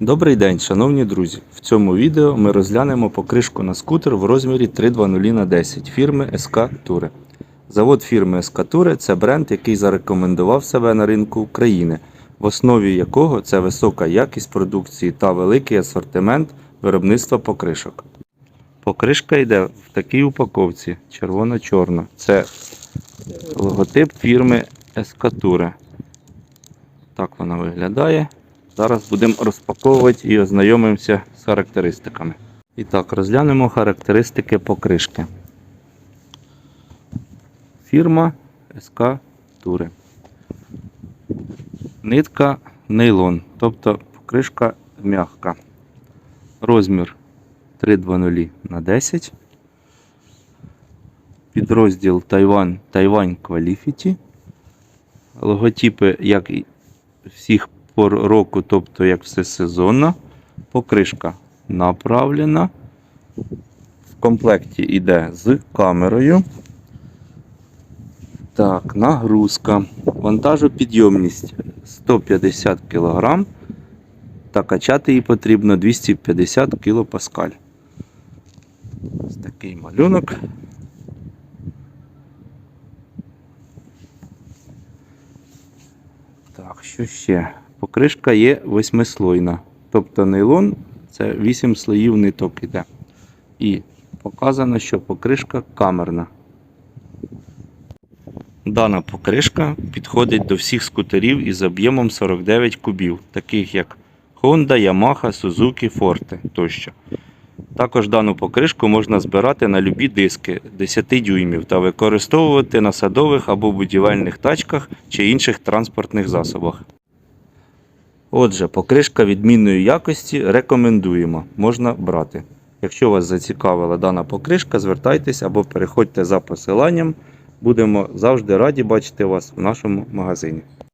Добрий день, шановні друзі! В цьому відео ми розглянемо покришку на скутер в розмірі 320 на 10 фірми СК Туре. Завод фірми СК Туре це бренд, який зарекомендував себе на ринку України, в основі якого це висока якість продукції та великий асортимент виробництва покришок. Покришка йде в такій упаковці червоно-чорно. Це логотип фірми СК Туре. Так вона виглядає. Зараз будемо розпаковувати і ознайомимося з характеристиками. І так, розглянемо характеристики покришки. Фірма СК Тури. Нитка нейлон, тобто покришка м'яка. Розмір 320 на 10. Підрозділ Тайвань Тайвань Qualifity. Логотипи, як і всіх пор року, тобто як все сезонно. Покришка направлена. В комплекті йде з камерою. Так, нагрузка. Вантажопідйомність 150 кг. Та качати її потрібно 250 кПа. Ось такий малюнок. Так, що ще? Покришка є восьмислойна. Тобто нейлон це 8 слоїв ниток іде. І показано, що покришка камерна. Дана покришка підходить до всіх скутерів із об'ємом 49 кубів, таких як Honda, Yamaha, Suzuki, Forte тощо. Також дану покришку можна збирати на любі диски 10 дюймів та використовувати на садових або будівельних тачках чи інших транспортних засобах. Отже, покришка відмінної якості рекомендуємо, можна брати. Якщо вас зацікавила дана покришка, звертайтесь або переходьте за посиланням. Будемо завжди раді бачити вас в нашому магазині.